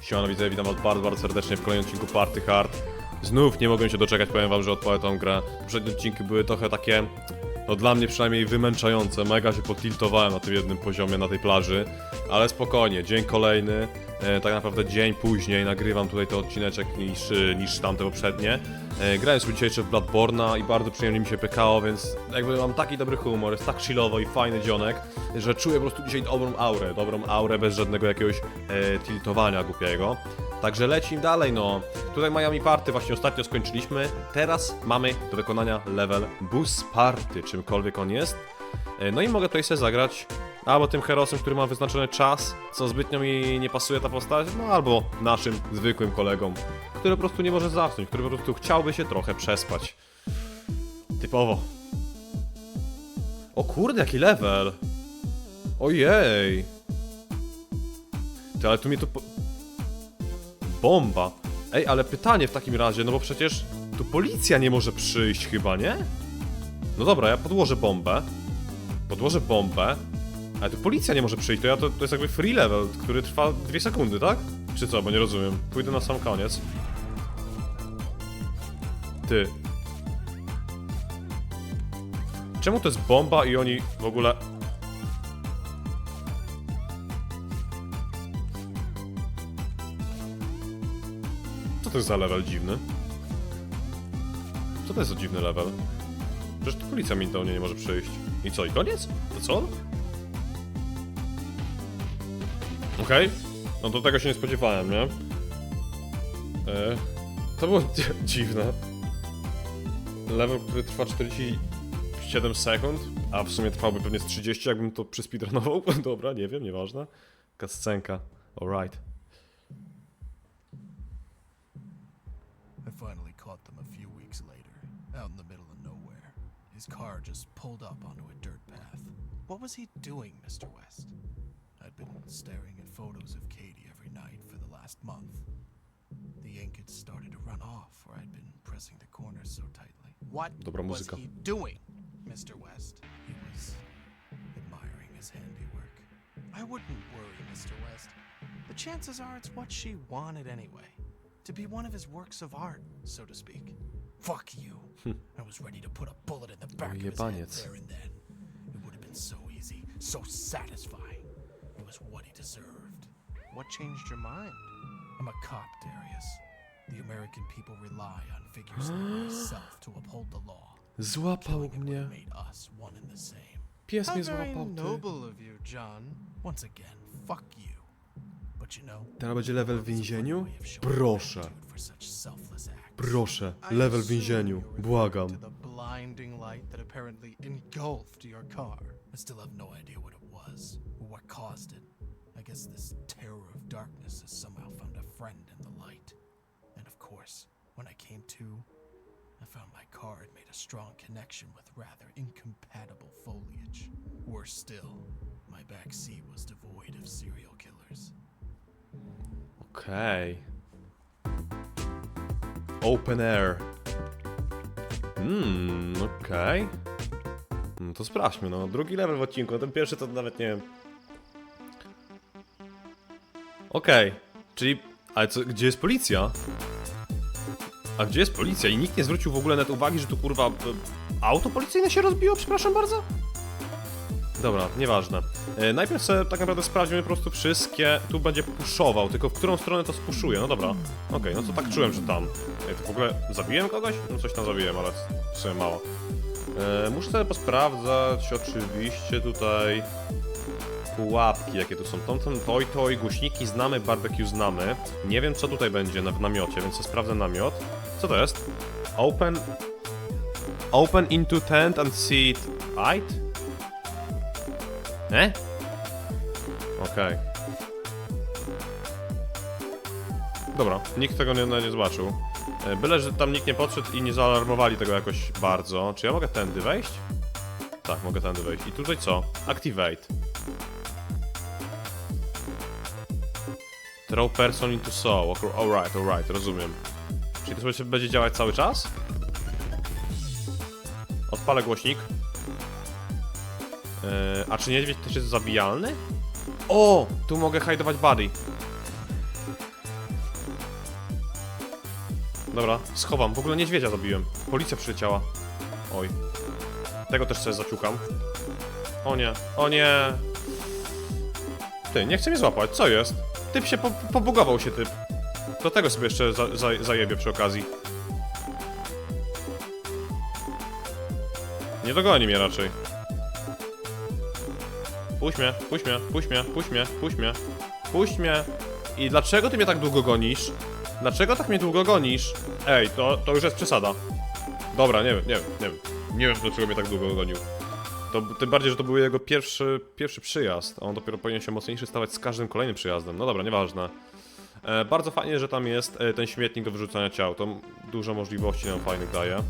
Siemano widzę, witam was bardzo, bardzo serdecznie w kolejnym odcinku Party Hard. Znów nie mogłem się doczekać, powiem wam, że odpalę tą grę. Poprzednie odcinki były trochę takie, no dla mnie przynajmniej wymęczające. Mega się potiltowałem na tym jednym poziomie, na tej plaży. Ale spokojnie, dzień kolejny, tak naprawdę dzień później nagrywam tutaj ten odcineczek niż, e, niż tamte poprzednie. E, grałem sobie dzisiaj jeszcze w Bloodborne'a i bardzo przyjemnie mi się pykało, więc jakby mam taki dobry humor, jest tak chillowo i fajny dzionek, że czuję po prostu dzisiaj dobrą aurę, dobrą aurę bez żadnego jakiegoś e, tiltowania głupiego. Także lecimy dalej, no. Tutaj Miami Party właśnie ostatnio skończyliśmy. Teraz mamy do wykonania level Bus Party, czymkolwiek on jest. E, No i mogę tutaj sobie zagrać albo tym herosem, który ma wyznaczony czas, co zbytnio mi nie pasuje ta postać, no albo naszym zwykłym kolegą, który po prostu nie może zasnąć, który po prostu chciałby się trochę przespać. Typowo. O kurde, jaki level! Ojej! Ty, ale tu mnie to... Po... Bomba! Ej, ale pytanie w takim razie, no bo przecież tu policja nie może przyjść chyba, nie? No dobra, ja podłożę bombę. Podłożę bombę. Ale tu policja nie może przyjść, to ja to, to jest jakby free level, który trwa 2 sekundy, tak? Czy co, bo nie rozumiem. Pójdę na sam koniec. Ty. Czemu to jest bomba i oni w ogóle... Co to jest za level dziwny? Co to jest za dziwny level? Przecież to policja mi do mnie nie może przyjść. I co, i koniec? To co? Okej. No do tego się nie spodziewałem, nie? E, to było dzi- dziwne. Level, który trwa 47 sekund, a w sumie trwałby pewnie z 30, jakbym to przyspeedrunował. Dobra, nie wiem, nieważne. Kascenka. Alright. I finally caught them a few weeks later, out in the middle of nowhere. His car just pulled up onto a dirt path. What was he doing, Mr. West? I'd been staring at photos of Katie every night for the last month. The ink had started to run off where I'd been pressing the corners so tightly. What Dobra was muzyka. he doing, Mr. West? He was admiring his handiwork. I wouldn't worry, Mr. West. The chances are it's what she wanted anyway. To be one of his works of art, so to speak. Fuck you. Hmm. I was ready to put a bullet in the back of his head Jebaniec. there and then. It would have been so easy, so satisfying. It was what he deserved. What changed your mind? I'm a cop, Darius. The American people rely on figures like myself to uphold the law. Złapał Killing it would mnie. made us one and the same. Pies How mnie very złapał, ty. noble of you, John. Once again, fuck you. But you know, Teraz będzie level w there's a fun więzieniu? of showing Proszę. gratitude for such selfless. Proszę, level w assume więzieniu. Błagam. Blinding light that apparently engulfed your car. I still have no idea what it was Guess this terror of darkness has somehow found a friend in the light. And of course, when I came to, I found my car had made a strong connection with rather incompatible foliage. Worse still, my back seat was devoid of serial killers. Okay. Open air. Hmm, okej. No to sprawdźmy, no. Drugi level w odcinku, a ten pierwszy to nawet nie wiem. Okej, czyli... Ale co, gdzie jest policja? A gdzie jest policja? I nikt nie zwrócił w ogóle nawet uwagi, że tu kurwa... e, Auto policyjne się rozbiło, przepraszam bardzo? Dobra, nieważne. E, najpierw sobie tak naprawdę sprawdźmy po prostu wszystkie. Tu będzie puszował, tylko w którą stronę to spuszuje. No dobra. Okej, no to tak czułem, że tam. Ej, to w ogóle zabiłem kogoś? No coś tam zabiłem, ale w sumie mało. E, muszę sobie posprawdzać oczywiście tutaj pułapki, jakie tu są. Tomtem, toj, toj, głośniki znamy, barbecue znamy. Nie wiem, co tutaj będzie na, w namiocie, więc sprawdzę namiot. Co to jest? Open... Open into tent and see it light? E? Okej. Dobra, nikt tego nie, nie zobaczył. E, Byle, że tam nikt nie podszedł i nie zaalarmowali tego jakoś bardzo. Czy ja mogę tędy wejść? Tak, mogę tędy wejść. I tutaj co? Activate. Throw person into saw. Alright, alright, rozumiem. Czyli to sobie będzie działać cały czas? Odpalę głośnik. Eee, a czy niedźwiedź też jest zabijalny? O! Tu mogę hajdować body. Dobra, schowam. W ogóle niedźwiedzia zabiłem. Policja przyleciała. Oj. Tego też sobie zaciukam. O nie, o nie. Ty, nie chce mnie złapać, co jest? Typ się po pobugował się typ. Do tego sobie jeszcze za za zajebie przy okazji. Nie dogoni mnie raczej. Puść mnie, puść mnie, puść mnie, puść mnie, puść mnie. Puść mnie. I dlaczego ty mnie tak długo gonisz? Dlaczego tak mnie długo gonisz? Ej, to, to już jest przesada. Dobra, nie wiem, nie wiem, nie wiem. Nie wiem, dlaczego mnie tak długo gonił. To, tym bardziej, że to był jego pierwszy, pierwszy przyjazd, a on dopiero powinien się mocniejszy stawać z każdym kolejnym przyjazdem. No dobra, nieważne. E, bardzo fajnie, że tam jest e, ten śmietnik do wyrzucania ciał. To dużo możliwości nam fajnych daje. E,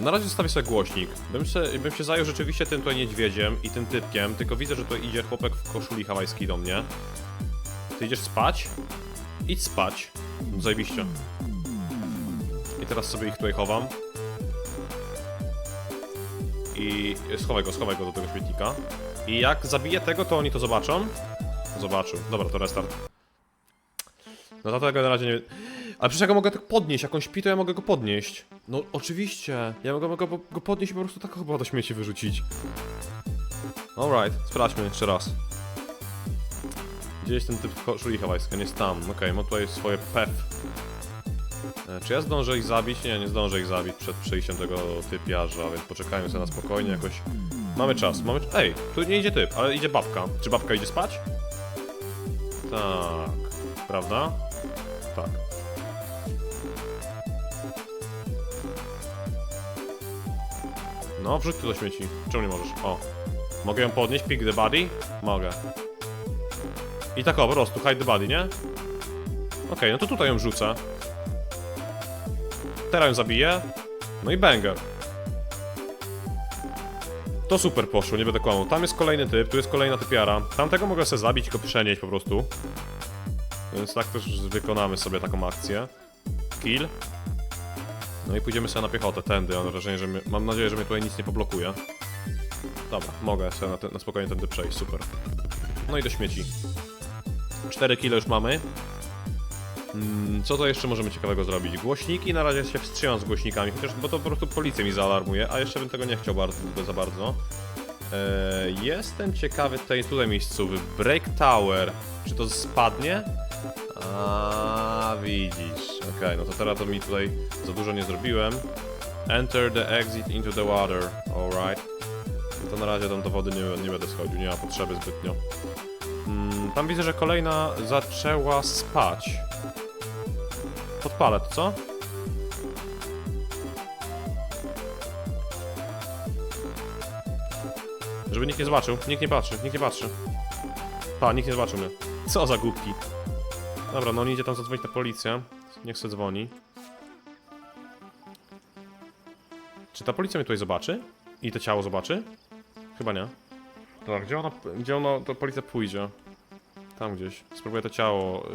na razie zostawię sobie głośnik. Bym się, bym się zajął rzeczywiście tym tutaj niedźwiedziem i tym typkiem, tylko widzę, że tu idzie chłopek w koszuli hawajskiej do mnie. Ty idziesz spać? Idź spać. Zajebiście. I teraz sobie ich tutaj chowam. I schowaj go, schowaj go do tego śmietnika. I jak zabiję tego, to oni to zobaczą. Zobaczył. Dobra, to restart. No to tego na razie nie... Ale przecież ja go mogę tak podnieść, jak on śpi, to ja mogę go podnieść. No oczywiście, ja mogę, mogę go podnieść i po prostu tak chyba do śmieci wyrzucić. Alright, sprawdźmy jeszcze raz. Gdzie jest ten typ koszuli hawajskiej? On jest tam, okej, ma tutaj swoje PEF. E, Czy ja zdążę ich zabić? Nie, nie zdążę ich zabić przed przyjściem tego typiarza, więc poczekajmy sobie na spokojnie jakoś. Mamy czas, mamy... Ej, tu nie idzie typ, ale idzie babka. Czy babka idzie spać? Tak. Prawda? Tak. No, wrzuć to do śmieci. Czemu nie możesz? O. Mogę ją podnieść? Pick the body? Mogę. I tak o, po prostu, hide the body, nie? Okej, no to tutaj ją rzucę. Teraz ją zabiję. No i banger. To super poszło, nie będę kłamał. Tam jest kolejny typ, tu jest kolejna typiara. Tamtego mogę sobie zabić go przenieść po prostu. Więc tak też wykonamy sobie taką akcję. Kill. No i pójdziemy sobie na piechotę, tędy. Mam wrażenie, że mnie, mam nadzieję, że mnie tutaj nic nie poblokuje. Dobra, mogę sobie na, te, na spokojnie tędy przejść, super. No i do śmieci. 4 kilo już mamy. Mm, Co to jeszcze możemy ciekawego zrobić? Głośniki, na razie się wstrzymam z głośnikami, chociaż bo to po prostu policja mi zaalarmuje, a jeszcze bym tego nie chciał bardzo, za bardzo. Eee, jestem ciekawy tej tutaj miejscowy. Break Tower. Czy to spadnie? A widzisz. Okej, no to teraz to mi tutaj za dużo nie zrobiłem. Enter the exit into the water. Alright. No to na razie tam do wody nie, nie będę schodził, nie ma potrzeby zbytnio. Mm, tam widzę, że kolejna zaczęła spać. Podpalę to, co? Żeby nikt nie zobaczył. Nikt nie patrzy, nikt nie patrzy. Pa, nikt nie zobaczył mnie. Co za głupki. Dobra, no on idzie tam zadzwonić na policję. Niech se dzwoni. Czy ta policja mnie tutaj zobaczy? I to ciało zobaczy? Chyba nie. Dobra, gdzie ona, gdzie ona, to policja pójdzie? Tam gdzieś. Spróbuję to ciało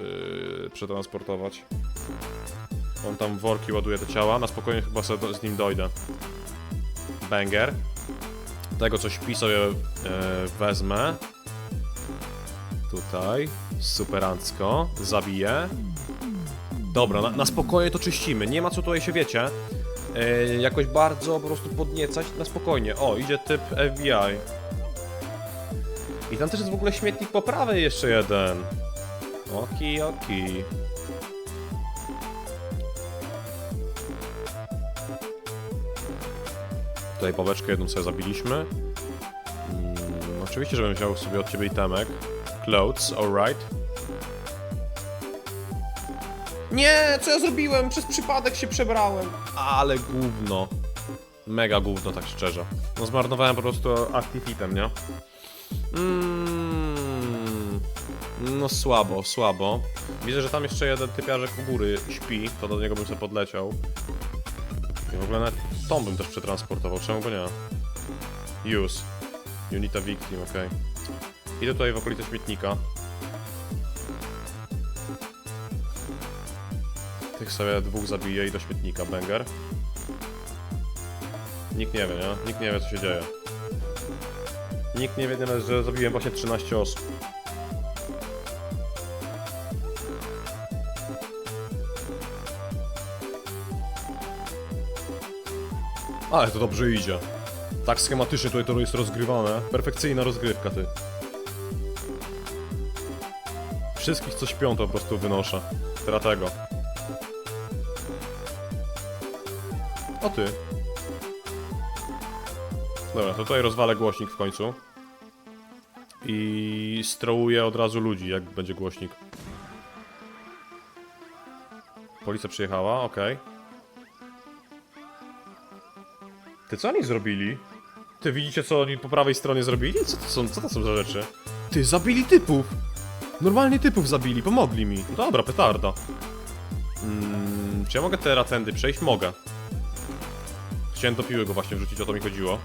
yy, przetransportować. On tam worki ładuje te ciała. Na spokojnie chyba sobie z nim dojdę. Banger. Tego co śpi sobie yy, wezmę. Tutaj. Superancko. Zabiję. Dobra, na, na spokojnie to czyścimy. Nie ma co tutaj się, wiecie, yy, jakoś bardzo po prostu podniecać. Na spokojnie. O, idzie typ FBI. I tam też jest w ogóle śmietnik po prawej jeszcze jeden. Oki, oki. Tutaj babeczkę jedną sobie zabiliśmy. Mm, oczywiście, żebym wziął sobie od ciebie itemek. Clothes, alright. Nie, co ja zrobiłem? Przez przypadek się przebrałem. Ale gówno. Mega gówno, tak szczerze. No zmarnowałem po prostu active item, nie? Mm, no słabo, słabo. Widzę, że tam jeszcze jeden typiarzek u góry śpi, to do niego bym sobie podleciał. I w ogóle nawet tą bym też przetransportował, czemu by nie? Use. Unita victim, okej. Idę tutaj w okolice śmietnika. Tych sobie dwóch zabiję i do śmietnika, banger. Nikt nie wie, nie? Nikt nie wie co się dzieje. Nikt nie wie, że zrobiłem właśnie 13 osób. Ale to dobrze idzie. Tak schematycznie tutaj to jest rozgrywane. Perfekcyjna rozgrywka, ty. Wszystkich co śpią to po prostu wynoszę. Teraz tego. O ty. Dobra, to tutaj rozwalę głośnik w końcu. I strołuję od razu ludzi, jak będzie głośnik. Policja przyjechała, okej. Ty co oni zrobili? Ty widzicie co oni po prawej stronie zrobili? Co to są, co to są za rzeczy? Ty, zabili typów! Normalnie typów zabili, pomogli mi. Dobra, petarda. Mm, czy ja mogę teraz tędy przejść? Mogę. Chciałem do piły go właśnie wrzucić, o to mi chodziło.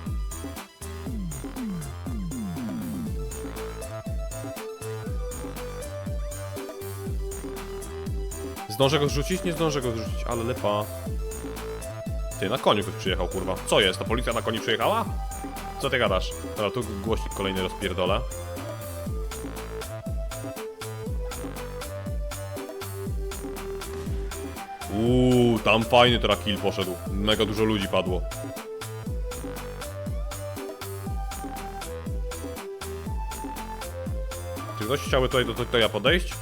Zdążę go zrzucić? Nie zdążę go zrzucić, ale lepa. Ty, na koniu ktoś przyjechał, kurwa. Co jest? Ta policja na koniu przyjechała? Co ty gadasz? Dobra, tu głośnik kolejny rozpierdolę. Uuu, tam fajny teraz kill poszedł. Mega dużo ludzi padło. Czy ktoś chciałby tutaj do to ja podejść?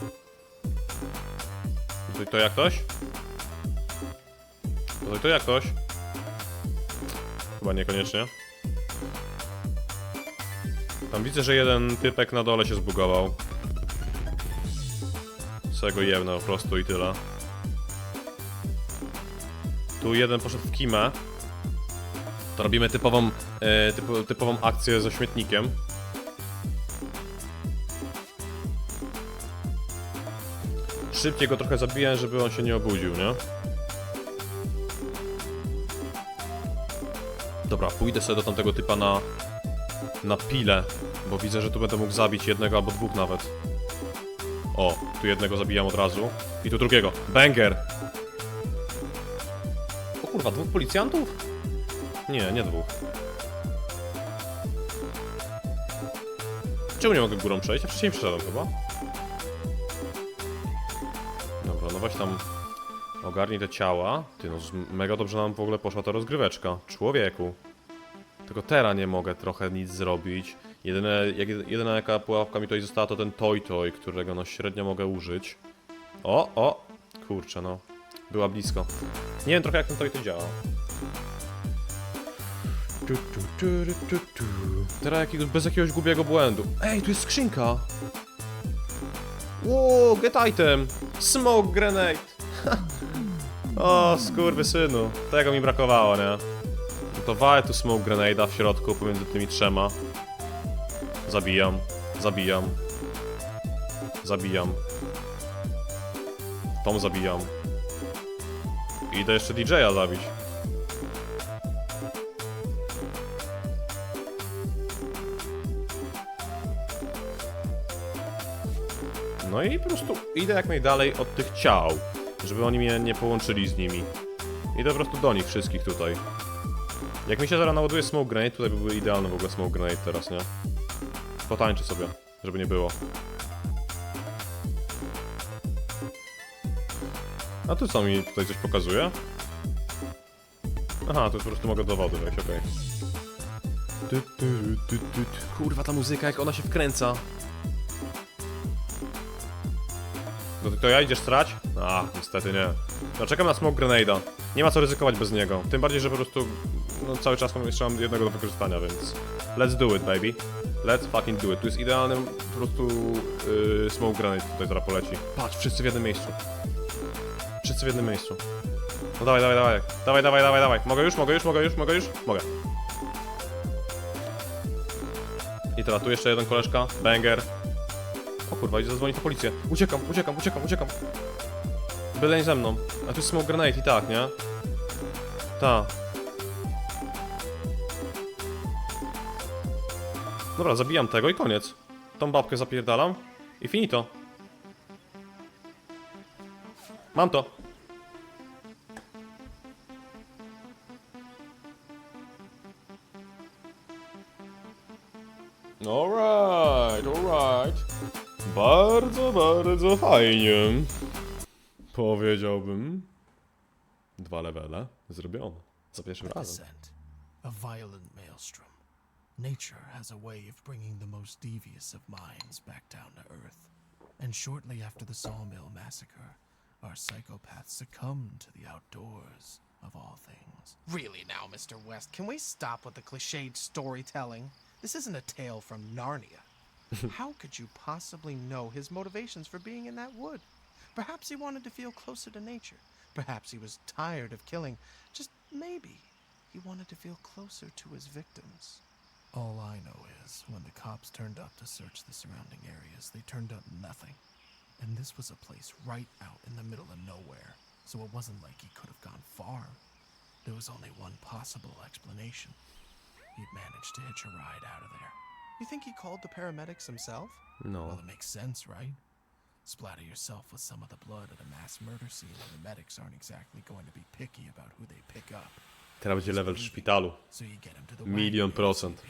Tutaj to jak ktoś? Tutaj to jak ktoś? Chyba niekoniecznie. Tam widzę, że jeden typek na dole się zbugował. Co go jebnę po prostu i tyle. Tu jeden poszedł w kimę. To robimy typową, e, typową akcję ze śmietnikiem. Szybciej go trochę zabiję, żeby on się nie obudził, nie? Dobra, pójdę sobie do tamtego typa na... na pilę, bo widzę, że tu będę mógł zabić jednego albo dwóch nawet. O, tu jednego zabijam od razu. I tu drugiego. Banger! O kurwa, dwóch policjantów? Nie, nie dwóch. Czemu nie mogę górą przejść? Ja wcześniej przeszedłem chyba. No weź tam ogarnij te ciała. Ty no, mega dobrze nam w ogóle poszła ta rozgryweczka. Człowieku. Tylko teraz nie mogę trochę nic zrobić. Jedyne, jak, jedyna jaka pułapka mi tutaj została to ten Toy Toy, którego no średnio mogę użyć. O, o! Kurczę no. Była blisko. Nie wiem trochę jak ten Toy Toy działa. Tu, tu, tu, tu, tu. Teraz jakiegoś, bez jakiegoś głupiego błędu. Ej, tu jest skrzynka! Wow, get item! Smoke grenade! o, skurwysynu. Tego mi brakowało, nie? Gotowałem tu smoke grenade'a w środku pomiędzy tymi trzema. Zabijam, zabijam. Zabijam. Tom zabijam. Idę jeszcze DJ-a zabić. No i po prostu idę jak najdalej od tych ciał, żeby oni mnie nie połączyli z nimi. Idę po prostu do nich wszystkich tutaj. Jak mi się zaraz naładuje smoke grenade, tutaj by były idealne w ogóle smoke grenade teraz, nie? Potańczę sobie, żeby nie było. A tu co mi tutaj coś pokazuje? Aha, tu po prostu mogę do wody wejść, okej. Tu. Kurwa, ta muzyka, jak ona się wkręca. To, to ja idziesz strać? A, niestety nie. No czekam na smoke grenade'a. Nie ma co ryzykować bez niego. Tym bardziej, że po prostu no, cały czas mam jeszcze jednego do wykorzystania, więc... Let's do it, baby. Let's fucking do it. Tu jest idealny po prostu yy, smoke grenade tutaj zaraz poleci. Patrz, wszyscy w jednym miejscu. Wszyscy w jednym miejscu. No dawaj, dawaj, dawaj. Dawaj, dawaj, dawaj, dawaj. Mogę już, mogę już, mogę już, mogę już? Mogę. I teraz tu jeszcze jeden koleżka. Banger. O kurwa, idzie zadzwonić na policję. Uciekam, uciekam, uciekam, uciekam. Byle nie ze mną. A tu jest smoke grenade i tak, nie? Ta. Dobra, zabijam tego i koniec. Tą babkę zapierdalam i finito. Mam to. Alright, alright. Bardzo, bardzo fajnie. Powiedziałbym. Dwa levele zrobione. Za pierwszym razem. A violent maelstrom. Nature has a way of bringing the most devious of minds back down to earth. And shortly after the Sawmill Massacre, our psychopath succumbed to the outdoors, of all things. Really now, Mr. West, can we stop with the cliched storytelling? This isn't a tale from Narnia. How could you possibly know his motivations for being in that wood? Perhaps he wanted to feel closer to nature. Perhaps he was tired of killing. Just maybe he wanted to feel closer to his victims. All I know is, when the cops turned up to search the surrounding areas, they turned up nothing. And this was a place right out in the middle of nowhere, so it wasn't like he could have gone far. There was only one possible explanation. He'd managed to hitch a ride out of there. You think he called the paramedics himself? No. Well, it makes sense, right? Splatter yourself with some of the blood at a mass murder scene, and the medics aren't exactly going to be picky about who they pick up. Teraz będzie level w szpitalu. So you get him to the Milion wagon procent.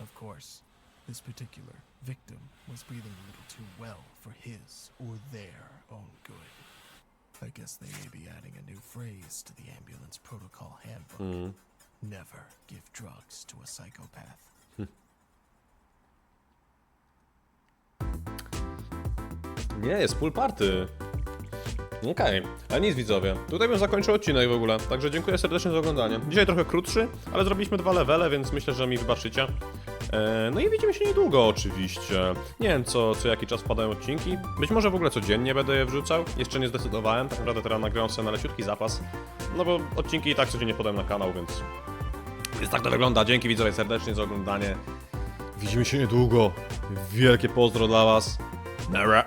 Of course, this particular victim was breathing a little too well for his or their own good. I guess they may be adding a new phrase to the ambulance protocol handbook. Mm. Never give drugs to a psychopath. Nie, jest full party. Okej, ale nic widzowie. Tutaj bym zakończył odcinek w ogóle, także dziękuję serdecznie za oglądanie. Dzisiaj trochę krótszy, ale zrobiliśmy dwa levele, więc myślę, że mi wybaczycie. E, no i widzimy się niedługo oczywiście. Nie wiem co, co jaki czas wpadają odcinki. Być może w ogóle codziennie będę je wrzucał. Jeszcze nie zdecydowałem, tak naprawdę teraz nagrałem sobie na leciutki zapas. No bo odcinki i tak codziennie podam na kanał, więc... Więc tak to wygląda. Dzięki widzowie serdecznie za oglądanie. Widzimy się niedługo. Wielkie pozdro dla was. Nara.